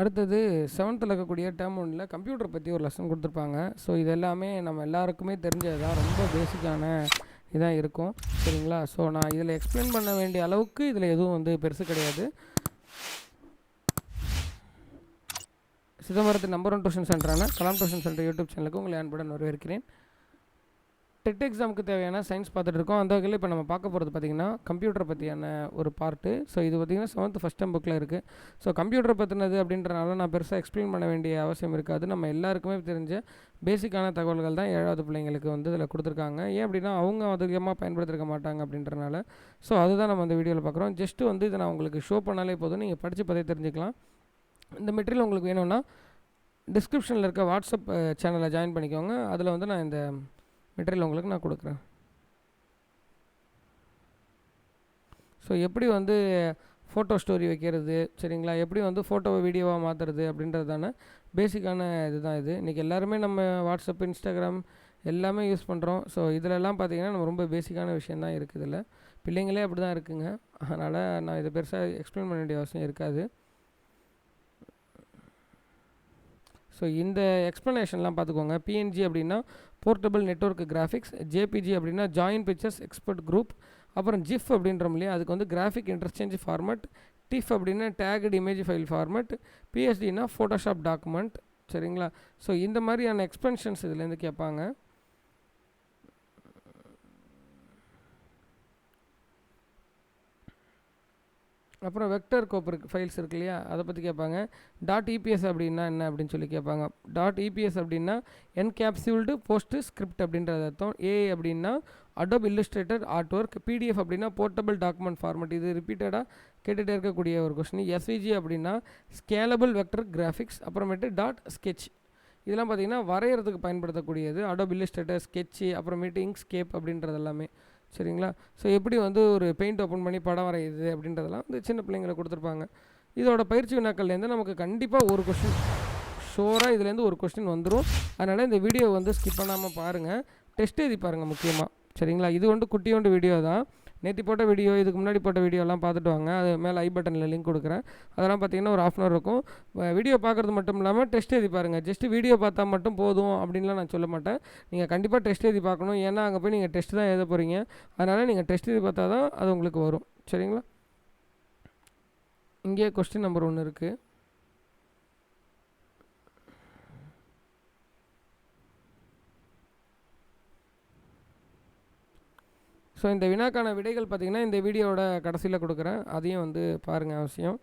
அடுத்தது செவன்த்தில் இருக்கக்கூடிய டேர்ம் ஒன்றில் கம்ப்யூட்டர் பற்றி ஒரு லெசன் கொடுத்துருப்பாங்க. ஸோ இது எல்லாமே நம்ம எல்லாருக்குமே தெரிஞ்சது தான் ரொம்ப பேசிக்கான இதாக இருக்கும். சரிங்களா? ஸோ நான் இதில் எக்ஸ்பிளைன் பண்ண வேண்டிய அளவுக்கு இதில் எதுவும் வந்து பெருசு கிடையாது. சிதம்பரத்து நம்பர் ஒன் டியூஷன் சென்டரான கலாம் டியூஷன் சென்டர் யூடியூப் சேனலுக்கு உங்களை அன்புடன் வரவேற்கிறேன். டெட் எக்ஸாமுக்கு தேவையான சயின்ஸ் பார்த்துட்டு இருக்கோம். அந்த வகையில் இப்போ நம்ம பார்க்க போகிறது பார்த்திங்கன்னா கம்ப்யூட்டர் பற்றியான ஒரு பார்ட்டு ஸோ இது பார்த்திங்கன்னா செவன்த் ஃபஸ்ட் டைம் புக்கில் இருக்குது ஸோ கம்ப்யூட்டர் பற்றினது அப்படின்றனால நான் பெருசாக எக்ஸ்பிளைன் பண்ண வேண்டிய அவசியம் இருக்காது. நம்ம எல்லாருக்குமே தெரிஞ்ச பேசிக்கான தகவல்கள் தான் ஏழாவது பிள்ளைங்களுக்கு வந்து இதில் கொடுத்துருக்காங்க. ஏன் அப்படின்னா அவங்க அதிகமாக பயன்படுத்திருக்க மாட்டாங்க அப்படின்றனால. ஸோ அதுதான் நம்ம அந்த வீடியோவில் பார்க்குறோம். ஜஸ்ட்டு வந்து இதை நான் உங்களுக்கு ஷோ பண்ணாலே போதும். நீங்கள் படித்து பற்றி தெரிஞ்சுக்கலாம். இந்த மெட்டீரியல் உங்களுக்கு வேணும்னா டிஸ்கிரிப்ஷனில் இருக்க வாட்ஸ்அப் சேனலை ஜாயின் பண்ணிக்கோங்க. அதில் வந்து நான் இந்த மெட்டீரியல் உங்களுக்கு நான் கொடுக்குறேன். ஸோ எப்படி வந்து ஃபோட்டோ ஸ்டோரி வைக்கிறது சரிங்களா? எப்படி வந்து ஃபோட்டோவை வீடியோவாக மாற்றுறது அப்படின்றதான பேசிக்கான இதுதான் இது. இன்றைக்கி எல்லாருமே நம்ம வாட்ஸ்அப் இன்ஸ்டாகிராம் எல்லாமே யூஸ் பண்ணுறோம் ஸோ இதிலெல்லாம் பார்த்திங்கன்னா நம்ம ரொம்ப பேசிக்கான விஷயம் தான் இருக்குது இதில். பிள்ளைங்களே அப்படி தான் இருக்குங்க. அதனால் நான் இதை பெருசாக எக்ஸ்பிளைன் பண்ண வேண்டிய அவசியம் இருக்காது. ஸோ இந்த எக்ஸ்ப்ளனேஷன்லாம் பார்த்துக்கோங்க. பிஎன்ஜி அப்படின்னா போர்ட்டபிள் நெட்ஒர்க் கிராஃபிக்ஸ் ஜேபிஜி அப்படின்னா ஜாயின் பிக்சர்ஸ் எக்ஸ்பர்ட் குரூப் அப்புறம் ஜிஃப் அப்படின்றோம் இல்லையா? அதுக்கு வந்து கிராஃபிக் இன்டர்ச்சேஞ்ச் ஃபார்மட் டிஃப் அப்படின்னா டேக்டு இமேஜ் ஃபைல் ஃபார்மட் பிஎஸ்டினா ஃபோட்டோஷாப் டாக்குமெண்ட் சரிங்களா? ஸோ இந்த மாதிரியான எக்ஸ்பென்ஷன்ஸ் இதுலேருந்து கேட்பாங்க. அப்புறம் வெக்டர் கோப் இருக்கு ஃபைல்ஸ் இருக்கு இல்லையா? அதை பற்றி கேட்பாங்க. டாட் இபிஎஸ் அப்படின்னா என்ன அப்படின்னு சொல்லி கேட்பாங்க. டாட் இபிஎஸ் அப்படின்னா என்கேப்சியூல்டு போஸ்ட் ஸ்கிரிப்ட் அப்படின்றது அர்த்தம். ஏ அப்படின்னா Adobe Illustrator art work PDF அப்படின்னா போர்ட்டபிள் டாக்குமெண்ட் ஃபார்மட் இது ரிப்பீட்டடாக கேட்டுகிட்டே இருக்கக்கூடிய ஒரு கொஸ்டின் எஸ்விஜி அப்படின்னா ஸ்கேலபிள் வெக்டர் கிராஃபிக்ஸ் அப்புறமேட்டு டாட் ஸ்கெட்ச் இதெல்லாம் பார்த்திங்கன்னா வரைகிறதுக்கு பயன்படுத்தக்கூடியது. அடோப் இல்லுஸ்ட்ரேட்டர் ஸ்கெட்சு அப்புறமேட்டு இங்க்ஸ்கேப் அப்படின்றது எல்லாமே. சரிங்களா? ஸோ எப்படி வந்து ஒரு பெயிண்ட் ஓப்பன் பண்ணி படம் வரையுது அப்படின்றதெல்லாம் வந்து சின்ன பிள்ளைங்களை கொடுத்துருப்பாங்க. இதோட பயிற்சி வினாக்கள்லேருந்து நமக்கு கண்டிப்பாக ஒரு கொஷின் ஷோராக இதுலேருந்து ஒரு கொஸ்டின் வந்துடும் அதனால் இந்த வீடியோ வந்து ஸ்கிப் பண்ணாமல் பாருங்கள் டெஸ்ட் எழுதி பாருங்கள் முக்கியமாக சரிங்களா? இது வந்து குட்டியோண்டு வீடியோ தான். நேற்று போட்ட வீடியோ இதுக்கு முன்னாடி போட்ட வீடியோலாம் பார்த்துட்டு வாங்க. அது மேலே ஐ பட்டனில் லிங்க் கொடுக்குறேன். அதெல்லாம் பார்த்தீங்கன்னா ஒரு ஆஃப் அன் ஹவர் இருக்கும். வீடியோ பார்க்குறது மட்டும் இல்லாமல் டெஸ்ட் எழுதி பாருங்கள் ஜஸ்ட் வீடியோ பார்த்தா மட்டும் போதும் அப்படின்லாம் நான் சொல்ல மாட்டேன். நீங்கள் கண்டிப்பாக டெஸ்ட் எழுதி பார்க்கணும். ஏன்னா அங்கே போய் நீங்கள் டெஸ்ட் தான் எழுத போகிறீங்க அதனால் நீங்கள் டெஸ்ட் எழுதி பார்த்தா தான் அது உங்களுக்கு வரும். சரிங்களா? இங்கே கொஸ்டின் நம்பர் ஒன்று இருக்குது ஸோ இந்த வினாக்கான விடைகள் பார்த்திங்கன்னா இந்த வீடியோவோட கடைசியில் கொடுக்குறேன். அதையும் வந்து பாருங்கள் அவசியம்.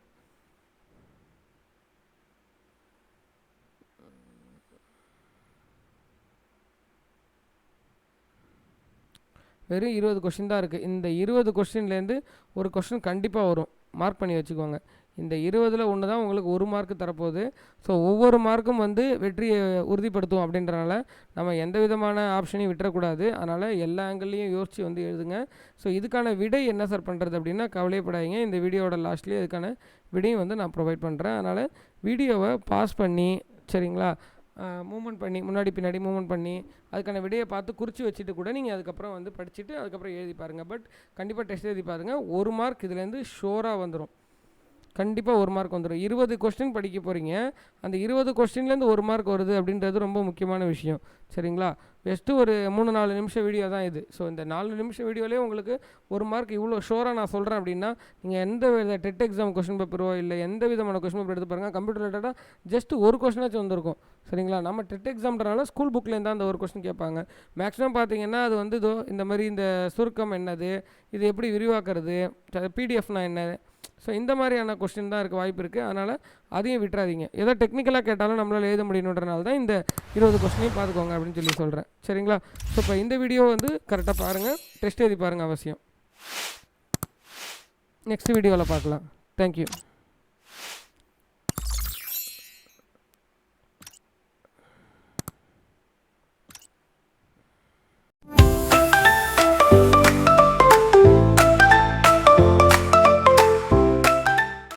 வெறும் இருபது கொஷின் தான் இருக்குது இந்த இருபது கொஷின்லேருந்து ஒரு கொஷின் கண்டிப்பாக வரும். மார்க் பண்ணி வச்சுக்கோங்க. இந்த இருபதில் ஒன்று தான் உங்களுக்கு ஒரு மார்க் தரப்போகுது. ஸோ ஒவ்வொரு மார்க்கும் வந்து வெற்றியை உறுதிப்படுத்தும் அப்படின்றனால நம்ம எந்த விதமான ஆப்ஷனையும் விட்டுறக்கூடாது. அதனால் எல்லா ஆங்கிள்லையும் யோசித்து வந்து எழுதுங்க. ஸோ இதுக்கான விடை என்ன சார் பண்ணுறது அப்படின்னா கவலையப்படாதீங்க இந்த வீடியோட லாஸ்ட்லேயே அதுக்கான விடையும் வந்து நான் ப்ரொவைட் பண்ணுறேன் அதனால் வீடியோவை பாஸ் பண்ணி சரிங்களா? மூமெண்ட் பண்ணி முன்னாடி பின்னாடி மூமெண்ட் பண்ணி அதுக்கான விடையை பார்த்து குறித்து வச்சுட்டு கூட நீங்கள் அதுக்கப்புறம் வந்து படிச்சுட்டு அதுக்கப்புறம் எழுதி பாருங்கள் பட் கண்டிப்பாக டெஸ்ட் எழுதி பாருங்கள் ஒரு மார்க் இதுலேருந்து ஷோராக வந்துடும் கண்டிப்பாக ஒரு மார்க் வந்துடும் இருபது கொஸ்டின் படிக்க போகிறீங்க அந்த இருபது கொஸ்டின்லேருந்து ஒரு மார்க் வருது அப்படின்றது ரொம்ப முக்கியமான விஷயம். சரிங்களா? பெஸ்ட்டு ஒரு மூணு நாலு நிமிஷம் வீடியோ தான் இது. ஸோ இந்த நாலு நிமிஷம் வீடியோலேயே உங்களுக்கு ஒரு மார்க் இவ்வளோ ஷோராக நான் சொல்கிறேன் அப்படின்னா நீங்கள் எந்த வித டெட் எக்ஸாம் கொஸ்டின் பேப்பரோ இல்லை எந்த விதமான கொஸ்டின் பேப்பர் எடுத்து பாருங்கள் கம்ப்யூட்டர் ரிலேட்டடாக ஜஸ்ட் ஒரு கொஸ்டினாச்சும் வந்திருக்கும். சரிங்களா? நம்ம டெட் எக்ஸாம்ன்றனால ஸ்கூல் புக்லேருந்து அந்த ஒரு கொஸ்டின் கேட்பாங்க. மேக்ஸிமம் பார்த்தீங்கன்னா அது வந்து இதோ இந்த மாதிரி இந்த சுருக்கம் என்னது? இது எப்படி விரிவாக்குறது? பிடிஎஃப்னா என்ன? ஸோ இந்த மாதிரியான கொஸ்டின் தான் இருக்க வாய்ப்பு இருக்குது அதனால் அதையும் விட்டுறாதீங்க. ஏதோ டெக்னிக்கலாக கேட்டாலும் நம்மளால் எழுத முடியணுன்றனால தான் இந்த இருபது கொஸ்டினையும் பார்த்துக்கோங்க அப்படின்னு சொல்லி சொல்கிறேன் சரிங்களா? ஸோ இப்போ இந்த வீடியோ வந்து கரெக்டாக பாருங்கள் டெஸ்ட் எழுதி பாருங்கள் அவசியம். நெக்ஸ்ட் வீடியோவில் பார்க்கலாம். தேங்க்யூ